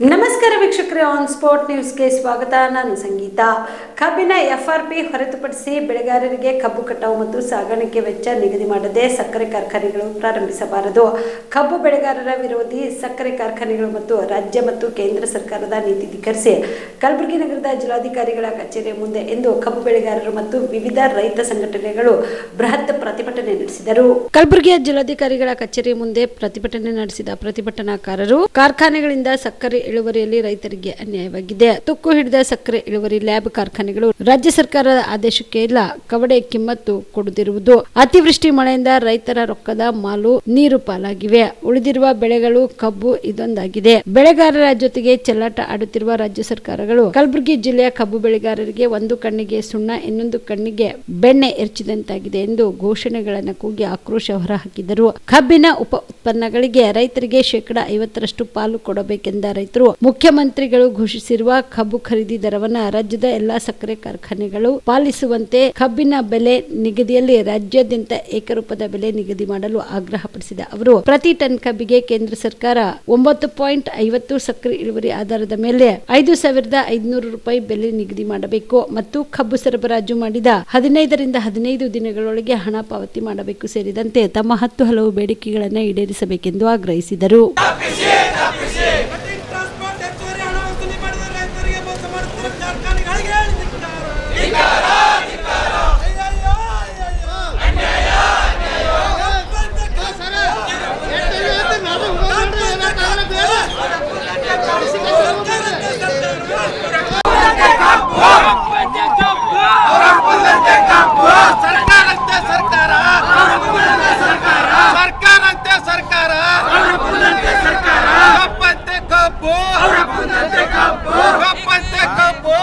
ನಮಸ್ಕಾರ ವೀಕ್ಷಕರೇ on spot ನ್ಯೂಸ್ಗೆ ಸ್ವಾಗತ. ನಾನು ಸಂಗೀತ. ಕಬ್ಬಿನ ಎಫ್ಆರ್ಪಿ ಹೊರತುಪಡಿಸಿ ಬೆಳೆಗಾರರಿಗೆ ಕಬ್ಬು ಕಟಾವು ಮತ್ತು ಸಾಗಾಣಿಕೆ ವೆಚ್ಚ ನಿಗದಿ ಮಾಡದೆ ಸಕ್ಕರೆ ಕಾರ್ಖಾನೆಗಳು ಪ್ರಾರಂಭಿಸಬಾರದು. ಕಬ್ಬು ಬೆಳೆಗಾರರ ವಿರೋಧಿ ಸಕ್ಕರೆ ಕಾರ್ಖಾನೆಗಳು ಮತ್ತು ರಾಜ್ಯ ಮತ್ತು ಕೇಂದ್ರ ಸರ್ಕಾರದ ನೀತಿ ಧಿಕ್ಕರಿಸಿ ಕಲಬುರಗಿ ನಗರದ ಜಿಲ್ಲಾಧಿಕಾರಿಗಳ ಕಚೇರಿ ಮುಂದೆ ಇಂದು ಕಬ್ಬು ಬೆಳೆಗಾರರು ಮತ್ತು ವಿವಿಧ ರೈತ ಸಂಘಟನೆಗಳು ಬೃಹತ್ ಪ್ರತಿಭಟನೆ ನಡೆಸಿದರು. ಕಲಬುರಗಿಯ ಜಿಲ್ಲಾಧಿಕಾರಿಗಳ ಕಚೇರಿ ಮುಂದೆ ಪ್ರತಿಭಟನೆ ನಡೆಸಿದ ಪ್ರತಿಭಟನಾಕಾರರು ಕಾರ್ಖಾನೆಗಳಿಂದ ಸಕ್ಕರೆ ಇಳುವರಿಯಲ್ಲಿ ರೈತರಿಗೆ ಅನ್ಯಾಯವಾಗಿದೆ. ತುಕ್ಕು ಹಿಡಿದ ಸಕ್ಕರೆ ಇಳುವರಿ ಲ್ಯಾಬ್ ಕಾರ್ಖಾನೆಗಳು ರಾಜ್ಯ ಸರ್ಕಾರದ ಆದೇಶಕ್ಕೆ ಇಲ್ಲ. ಕವಡೆ ಕಿಮ್ಮತ್ತು ಕೊಡುತ್ತಿರುವುದು ಅತಿವೃಷ್ಟಿ ಮಳೆಯಿಂದ ರೈತರ ರೊಕ್ಕದ ಮಾಲು ನೀರು ಪಾಲಾಗಿವೆ. ಉಳಿದಿರುವ ಬೆಳೆಗಳು ಕಬ್ಬು ಇದೊಂದಾಗಿದೆ. ಬೆಳೆಗಾರರ ಜೊತೆಗೆ ಚೆಲ್ಲಾಟ ಆಡುತ್ತಿರುವ ರಾಜ್ಯ ಸರ್ಕಾರಗಳು ಕಲಬುರಗಿ ಜಿಲ್ಲೆಯ ಕಬ್ಬು ಬೆಳೆಗಾರರಿಗೆ ಒಂದು ಕಣ್ಣಿಗೆ ಸುಣ್ಣ, ಇನ್ನೊಂದು ಕಣ್ಣಿಗೆ ಬೆಣ್ಣೆ ಎರಚಿದಂತಾಗಿದೆ ಎಂದು ಘೋಷಣೆಗಳನ್ನು ಕೂಗಿ ಆಕ್ರೋಶ ಹೊರಹಾಕಿದರು. ಕಬ್ಬಿನ ಉಪ ಉತ್ಪನ್ನಗಳಿಗೆ ರೈತರಿಗೆ ಶೇಕಡಾ ಐವತ್ತರಷ್ಟು ಪಾಲು ಕೊಡಬೇಕೆಂದ ರೈತರು ಮುಖ್ಯಮಂತ್ರಿಗಳು ಘೋಷಿಸಿರುವ ಕಬ್ಬು ಖರೀದಿ ದರವನ್ನು ರಾಜ್ಯದ ಎಲ್ಲಾ ಸಕ್ಕರೆ ಕಾರ್ಖಾನೆಗಳು ಪಾಲಿಸುವಂತೆ ಕಬ್ಬಿನ ಬೆಲೆ ನಿಗದಿಯಲ್ಲಿ ರಾಜ್ಯಾದ್ಯಂತ ಏಕರೂಪದ ಬೆಲೆ ನಿಗದಿ ಮಾಡಲು ಆಗ್ರಹಪಡಿಸಿದ ಅವರು, ಪ್ರತಿ ಟನ್ ಕಬ್ಬಿಗೆ ಕೇಂದ್ರ ಸರ್ಕಾರ ಒಂಬತ್ತು ಪಾಯಿಂಟ್ ಐವತ್ತು ಸಕ್ಕರೆ ಇಳುವರಿ ಆಧಾರದ ಮೇಲೆ ಐದು ಸಾವಿರದ ಐದುನೂರು ರೂಪಾಯಿ ಬೆಲೆ ನಿಗದಿ ಮಾಡಬೇಕು ಮತ್ತು ಕಬ್ಬು ಸರಬರಾಜು ಮಾಡಿದ ಹದಿನೈದರಿಂದ ಹದಿನೈದು ದಿನಗಳೊಳಗೆ ಹಣ ಪಾವತಿ ಮಾಡಬೇಕು ಸೇರಿದಂತೆ ತಮ್ಮ ಹತ್ತು ಹಲವು ಬೇಡಿಕೆಗಳನ್ನು ಈಡೇರಿಸಬೇಕೆಂದು ಆಗ್ರಹಿಸಿದರು ಕಟಿಂಗ್ ಟ್ರಾನ್ಸ್ಪೋರ್ಟ್ ಹೆಚ್ಚುವರಿ ಹಣ ವಸೂಲಿ ಮಾಡಿದ ರೈತರಿಗೆ ಮೋಸ ಮಾಡುತ್ತಿರುವ ಕಾರ್ಖಾನೆಗಳಿಗೆ ಧಿಕ್ಕಾರ. ಅಯ್ಯಯ್ಯೋ, ಅಯ್ಯಯ್ಯೋ. ಒಪ್ಪಂದ ಸರ್ಕಾರಂತೆ ಸರ್ಕಾರ ಸರ್ಕಾರಂತೆ ಸರ್ಕಾರ ಕಪ್ಪಂತೆ ಕಬ್ಬು ಕಪ್ಪಂತೆ ಕಬ್ಬು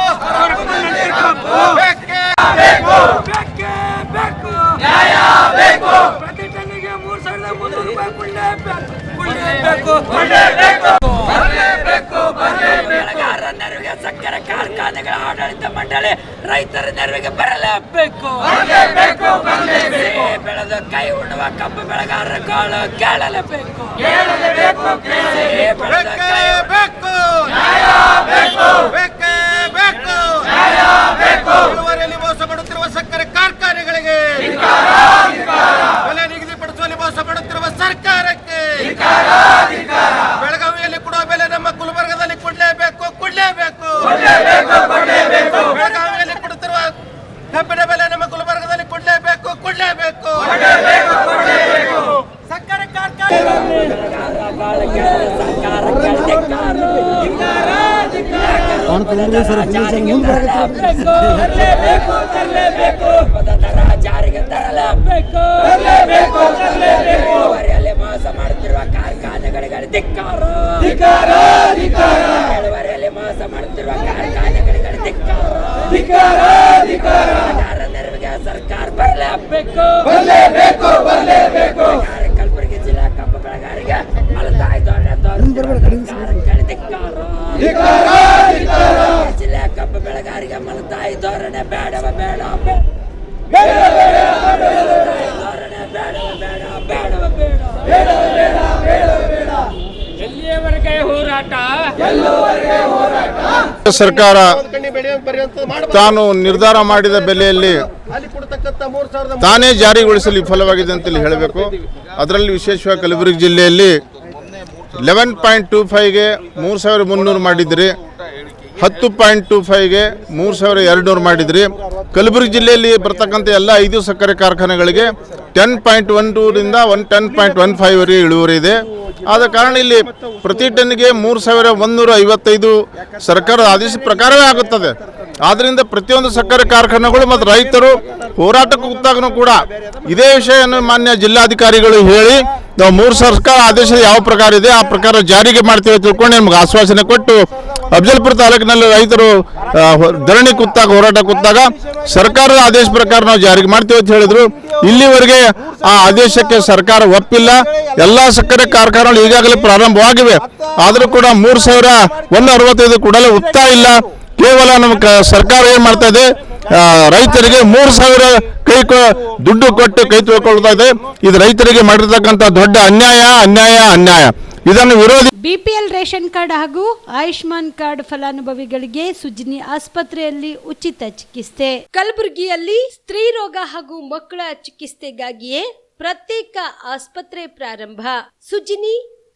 ಬೇಕೇ ಬೇಕೇ ಬೇಕು ನ್ಯಾಯ ಬೇಕು ಪ್ರತಿ ಟನ್ನಿಗೆ ಮೂರು ಸಾವಿರದ ಮುನ್ನೂರು ರೂಪಾಯಿ ಕೊಳ್ಳೇಬೇಕು ಕೊಳ್ಳೇಬೇಕು ಬರಲೇಬೇಕು ಬೆಳೆಗಾರರ ನೆರವಿಗೆ ಸಕ್ಕರೆ ಕಾರ್ಖಾನೆಗಳ ಆಡಳಿತ ಮಂಡಳಿ ರೈತರ ನೆರವಿಗೆ ಬರಲೇಬೇಕು. ಬೆಳೆದು ಕೈ ಉಣ್ಣುವ ಕಬ್ಬು ಬೆಳೆಗಾರರ ಕಾಳು ಕೇಳಲೇಬೇಕು ಬೆಳೆದ ಕೈ ಬೇಕು ನ್ಯಾಯ ಬೇಕು ಬೇಕೇ ಬೇಕು ನ್ಯಾಯ ಬೇಕು ಇಳುವರಿಯಲ್ಲಿ ಮೋಸ ಮಾಡುತ್ತಿರುವ ಸಕ್ಕರೆ ಕಾರ್ಖಾನೆಗಳಿಗೆ ಬೆಲೆ ನಿಗದಿಪಡಿಸುವಲ್ಲಿ ಮೋಸ ಮಾಡುತ್ತಿರುವ ಸರ್ಕಾರಕ್ಕೆ ಬೆಳಗಾವಿಯಲ್ಲಿ ಕೊಡುವ ಬೆಲೆ ನಮ್ಮ ಗುಲ್ಬರ್ಗದಲ್ಲಿ ಕೊಡ್ಲೇಬೇಕು ಕೊಡ್ಲೇಬೇಕು ಬೆಳಗಾವಿಯಲ್ಲಿ ಕೊಡುತ್ತಿರುವ ಕಬ್ಬಿನ ಬೆಲೆ ನಮ್ಮ ಗುಲ್ಬರ್ಗದಲ್ಲಿ ಕೊಡ್ಲೇಬೇಕು ಕೊಡ್ಲೇಬೇಕು ಸಕ್ಕರೆ ಕಾರ್ಖಾನೆ ಜಾರಿಗೆ ತರಲೇಬೇಕು ಮೋಸ ಮಾಡುತ್ತಿರುವ ಕಾರ್ಖಾನೆಗಳಿಗೆ ಧಿಕ್ಕಾರ ಇಳುವರಿಯಲ್ಲಿ ಮೋಸ ಮಾಡುತ್ತಿರುವ ಕಾರ್ಖಾನೆಗಳಿಗೆ ಧಿಕ್ಕಾರ ನೆರವಿಗೆ ಸರ್ಕಾರ ಬರಲೇಬೇಕು ಬರಲೇಬೇಕು ಬರಲೇಬೇಕು ಕಲಬುರಗಿ ಜಿಲ್ಲಾ ಕಬ್ಬು ಬೆಳೆಗಾರಿಗೆ ಮಲತಾಯಿ ಸರ್ಕಾರ ತಾನು ನಿರ್ಧಾರ ಮಾಡಿದ ಬೆಲೆಯಲ್ಲಿ ತಾನೇ ಜಾರಿಗೊಳಿಸಲು ವಿಫಲವಾಗಿದೆ ಅಂತೇಳಿ ಹೇಳಬೇಕು. ಅದರಲ್ಲಿ ವಿಶೇಷವಾಗಿ ಕಲಬುರಗಿ ಜಿಲ್ಲೆಯಲ್ಲಿ ಲೆವೆನ್ ಪಾಯಿಂಟ್ ಟು ಫೈವ್ಗೆ ಮೂರು ಸಾವಿರ ಮುನ್ನೂರು ಮಾಡಿದ್ರಿ. ಹತ್ತು ಪಾಯಿಂಟ್ ಟು ಫೈವ್ಗೆ ಮೂರು ಸಾವಿರ ಎರಡುನೂರು ಮಾಡಿದ್ರಿ. ಕಲಬುರಗಿ ಜಿಲ್ಲೆಯಲ್ಲಿ ಬರ್ತಕ್ಕಂಥ ಎಲ್ಲ ಐದು ಸಕ್ಕರೆ ಕಾರ್ಖಾನೆಗಳಿಗೆ ಟೆನ್ ಪಾಯಿಂಟ್ ಒನ್ ಟೂರಿಂದ ಒನ್ ಟೆನ್ ಪಾಯಿಂಟ್ ಒನ್ ಫೈವ್ವರೆಗೆ ಇಳುವರಿ ಇದೆ. ಆದ ಕಾರಣ ಇಲ್ಲಿ ಪ್ರತಿ ಟನ್ಗೆ ಮೂರು ಸಾವಿರ ಒಂದೂರ ಐವತ್ತೈದು ಸರ್ಕಾರದ ಆದೇಶ ಪ್ರಕಾರವೇ ಆಗುತ್ತದೆ. ಆದ್ದರಿಂದ ಪ್ರತಿಯೊಂದು ಸಕ್ಕರೆ ಕಾರ್ಖಾನೆಗಳು ಮತ್ತು ರೈತರು ಹೋರಾಟಕ್ಕೆ ಕೂತಾಗೂ ಕೂಡ ಇದೇ ವಿಷಯವನ್ನು ಮಾನ್ಯ ಜಿಲ್ಲಾಧಿಕಾರಿಗಳು ಹೇಳಿ, ನಾವು ಮೂರು ಸರ್ಕಾರ ಆದೇಶ ಯಾವ ಪ್ರಕಾರ ಇದೆ ಆ ಪ್ರಕಾರ ಜಾರಿಗೆ ಮಾಡ್ತೇವೆ ತಿಳ್ಕೊಂಡು ನಿಮ್ಗೆ ಆಶ್ವಾಸನೆ ಕೊಟ್ಟು ಅಫಜಲ್ಪುರ ತಾಲೂಕಿನಲ್ಲಿ ರೈತರು ಧರಣಿ ಕೂತಾಗ ಹೋರಾಟ ಕೂತಾಗ ಸರ್ಕಾರದ ಆದೇಶ ಪ್ರಕಾರ ನಾವು ಜಾರಿಗೆ ಮಾಡ್ತೀವಿ ಅಂತ ಹೇಳಿದ್ರು. ಇಲ್ಲಿವರೆಗೆ ಆ ಆದೇಶಕ್ಕೆ ಸರ್ಕಾರ ಒಪ್ಪಿಲ್ಲ. ಎಲ್ಲ ಸಕ್ಕರೆ ಕಾರ್ಖಾನೆಗಳು ಈಗಾಗಲೇ ಪ್ರಾರಂಭವಾಗಿವೆ. ಆದರೂ ಕೂಡ ಮೂರು ಸಾವಿರ ಒಂದು ಅರವತ್ತೈದು ಕೂಡಲೇ ಒಪ್ತಾ ಇಲ್ಲ. ಕೇವಲ ನಮ್ಮ ಸರ್ಕಾರ ಏನ್ ಮಾಡ್ತಾ ಇದೆ? ರೈತರಿಗೆ ಮೂರು ಸಾವಿರ ಕೈ ಕೊ- ದುಡ್ಡು ಕೊಟ್ಟು ಕೈ ತೊಳ್ಕೊಳ್ತಾ ಇದೆ. ಇದು ರೈತರಿಗೆ ಮಾಡಿರ್ತಕ್ಕಂಥ ದೊಡ್ಡ ಅನ್ಯಾಯ ಅನ್ಯಾಯ ಅನ್ಯಾಯ. ಇದನ್ನು ವಿರೋಧಿ ಬಿಪಿಎಲ್ ರೇಷನ್ ಕಾರ್ಡ್ ಹಾಗೂ ಆಯುಷ್ಮಾನ್ ಕಾರ್ಡ್ ಫಲಾನುಭವಿಗಳಿಗೆ ಸುಜಿನಿ ಆಸ್ಪತ್ರೆಯಲ್ಲಿ ಉಚಿತ ಚಿಕಿತ್ಸೆ. ಕಲಬುರಗಿಯಲ್ಲಿ ಸ್ತ್ರೀ ರೋಗ ಹಾಗೂ ಮಕ್ಕಳ ಚಿಕಿತ್ಸೆಗಾಗಿಯೇ ಪ್ರತ್ಯೇಕ ಆಸ್ಪತ್ರೆ ಪ್ರಾರಂಭ. ಸುಜಿನಿ